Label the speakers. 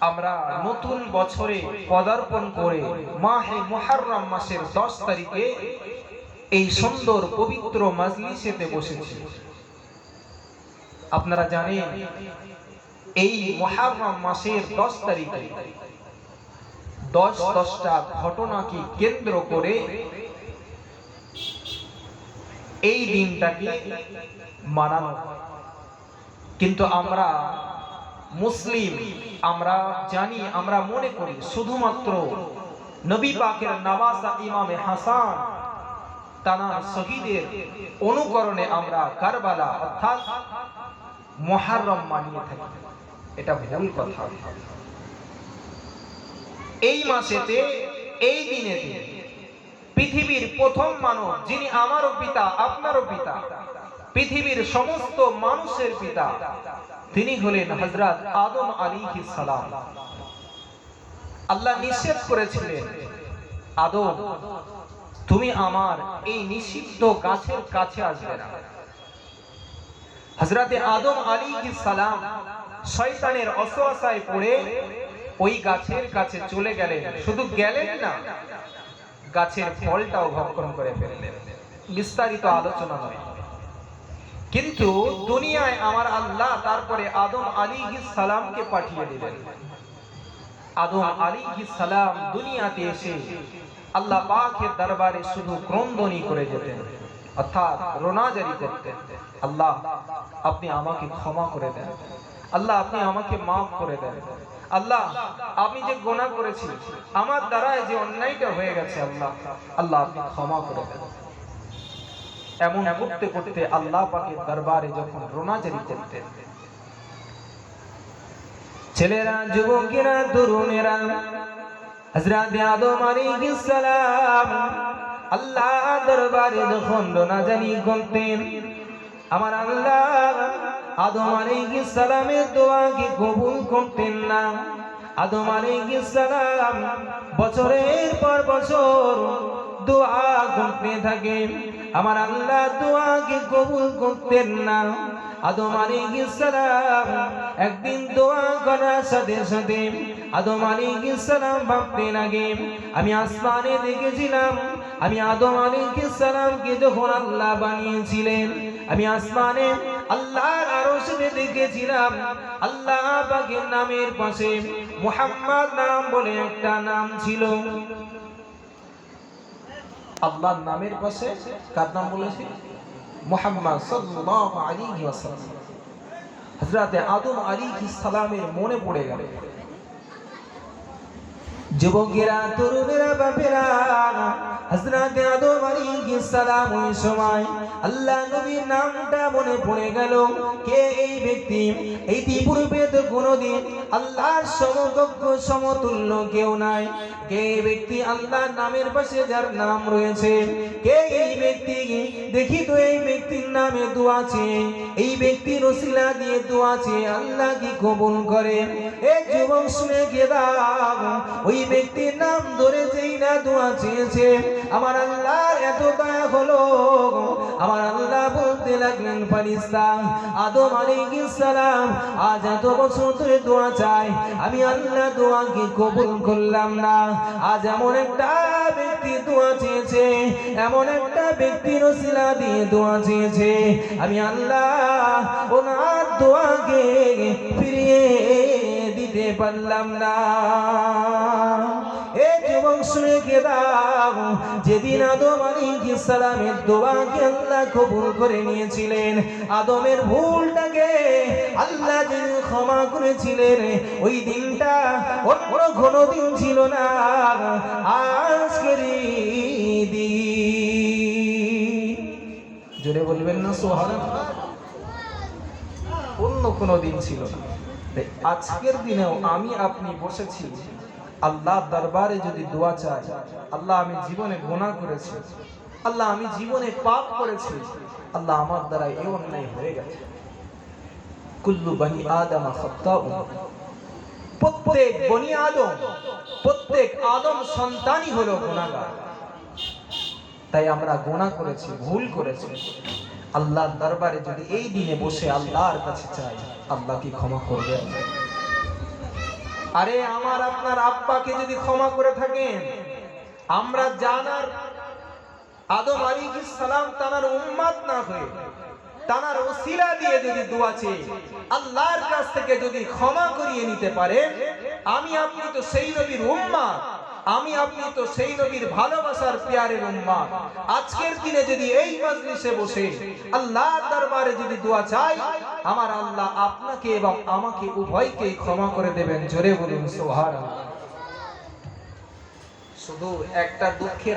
Speaker 1: আমরা নতুন বছরে পদার্পণ করে মাহে মুহাররম মাসের দশ তারিখে এই সুন্দর পবিত্র মাজলিসেতে বসেছি। আপনারা জানেন, এই মুহাররম মাসের দশ তারিখে দশ দশটা ঘটনাকে কেন্দ্র করে এই দিনটাকে মানানো কিন্তু আমরা মুসলিম, আমরা জানি, আমরা মনে করি, শুধুমাত্র নবী পাকের নওয়াজা ইমামে হাসান তানার শহীদের অনুকরণে আমরা কারবালা, অর্থাৎ মহারম মানিয়ে থাকি। এটা ভুল কথা। এই মাসেতে, এই দিনেতে পৃথিবীর প্রথম মানব যিনি আমারও পিতা, আপনারও পিতা, পৃথিবীর সমস্ত মানুষের পিতা তিনি হলেন হজরত আদম আলী সালাম। আল্লাহ নিষেধ করেছিলেন, আদম, তুমি আমার এই নিষিদ্ধ গাছের কাছে আসবে না। হজরতে আদম আলী সালাম শয়তানের অসহায় পড়ে ওই গাছের কাছে চলে গেলেন। শুধু গেলেন না, গাছের ফলটাও ভক্ষণ করে ফেললেন। বিস্তারিত আলোচনা নয় কিন্তু দুনিয়ায় আমার আল্লাহ তারপরে আদম আলী সালামকে পাঠিয়ে দিলেন। আদম আলী সালাম দুনিয়াতে এসে আল্লাহ পাকের দরবারে শুধু ক্রন্দনী করে যেতেন, অর্থাৎ রোনাজারি করতেন। আল্লাহ, আপনি আমাকে ক্ষমা করে দেন। আল্লাহ, আপনি আমাকে মাফ করে দেন। আল্লাহ আমি যে গোনা করেছি আমার দ্বারা যে অন্যায়টা হয়ে গেছে, আল্লাহ আল্লাহ, আপনি ক্ষমা করে দেন। এমন করতে করতে আল্লাহ পাকের দরবারে যখন রোনাজারি করতেন। ছেলেরা, যুবকেরা, তরুণেরা, হযরত আদম আলাইহিস সালাম আল্লাহ দরবারে যখন রোনাজারি করতেন, আমার আল্লাহ আদম আলাইহিস সালামের দোয়াকে কবুল করতেন না। আদম আলাইহিস সালাম বছরের পর বছর দোয়া করতে থাকে। আমার আল্লাহ দোয়াকে কবুল করতেন না। আদম আলাইহিস সালাম একদিন দোয়া করার সাথে সাথে আদম আলাইহিস সালাম ভাবতে লাগে, আমি আসমানে দেখেছিলাম, আমি আদম আলাইহিস সালামকে যখন আল্লাহ বানিয়েছিলেন, আমি আসমানে আল্লাহর আরশে দেখেছিলাম, আল্লাহ পাকের নামের পাশে মুহাম্মদ নাম বলে একটা নাম ছিল। আল্লাহর নামের পাশে কার নাম বলেছি? মোহাম্মদ সাল্লাল্লাহু আলাইহি ওয়াসাল্লাম। হযরতে আদম আলাইহিস সালামের মনে পড়ে গেল। যুবকেরা, তরুণেরা, বাপেরা হযরত আদম আলাইহিস সালাম ওই সময় আল্লাহ নবীর নামটা মনে পড়ে গেল। কে এই ব্যক্তি? এই পূর্বে তো কোনোদিন আল্লাহর সমকক্ষ সমতুল্য কেউ নাই। কে ব্যক্তি? আল্লাহর নামের পাশে যার নাম রয়েছে। কে এই ব্যক্তি? দেখি তো এই ব্যক্তির নামে দোয়া আছে এই ব্যক্তির ওসিলা দিয়ে দোয়া আছে আল্লাহ কি কবুল করে? এই যুবক শুনে দাও ওই ব্যক্তির নাম ধরে যেই না, দোয়া চেয়েছে। আমার আল্লাহর এত দয়া হলো আমার আল্লাহ বলতে লাগলেন ফারিস্তা আদম সালাম, আজ এত বছর ধরে দোয়া চাই। আমি আল্লাহ দোয়াকে কবুল করলাম না। আজ এমন একটা ব্যক্তি দোয়া চেয়েছে, এমন একটা ব্যক্তির ওসিলা দিয়ে দোয়া চেয়েছে। আমি আল্লাহ ওনার দোয়াকে ফিরিয়ে দিতে পারলাম না। এ যুবক শুনে দাও। যেদিন আদম আলী সালামের দোয়াকে আল্লাহ কবুল করে নিয়েছিলেন, আদমের ভুলটাকে আল্লাহ যিনি ক্ষমা করেছিলেন, ওই দিনটা অন্য কোনো দিন ছিল না, আজকের জোরে বলবেন না, সুবহানাল্লাহ? অন্য কোনো দিন ছিল না। আজকের দিনেও আমি আপনি বসেছি। আল্লাহ দরবারে যদি দোয়া চাই, আল্লাহ আমি জীবনে গোনা করেছি, আল্লাহ আমি জীবনে পাপ করেছি, আল্লাহ আমার দ্বারা এই অন্যায় হয়ে গেছে। কুল্লু বানি আদম প্রত্যেক বনি আদম, প্রত্যেক আদম সন্তানই হলো গুনাহগার। তাই আমরা গোনা করেছি, ভুল করেছি। আল্লাহর দরবারে যদি এই দিনে বসে আল্লাহর কাছে চাই, আল্লাহ কি ক্ষমা করবে আরে আমার আপনার আব্বাকে যদি ক্ষমা করে থাকেন, আমরা জানার আদম আলী সালাম তানার উম্মাদ না হয়ে, তানার ওসিলা দিয়ে যদি দোয়া আল্লাহর কাছ থেকে যদি ক্ষমা করিয়ে নিতে পারে আমি আপনি তো সেই নবীর উম্মাত। আমি আপনি তো সেই নবীর ভালোবাসার পেয়ারের উম্মা আজকের দিনে যদি এই মজলিসে বসে আল্লাহ দরবারে যদি দোয়া চাই, আমার আল্লাহ আপনাকে এবং আমাকে উভয়কে ক্ষমা করে দেবেন। জোরে বলুন সোহার শুধু একটা দুঃখের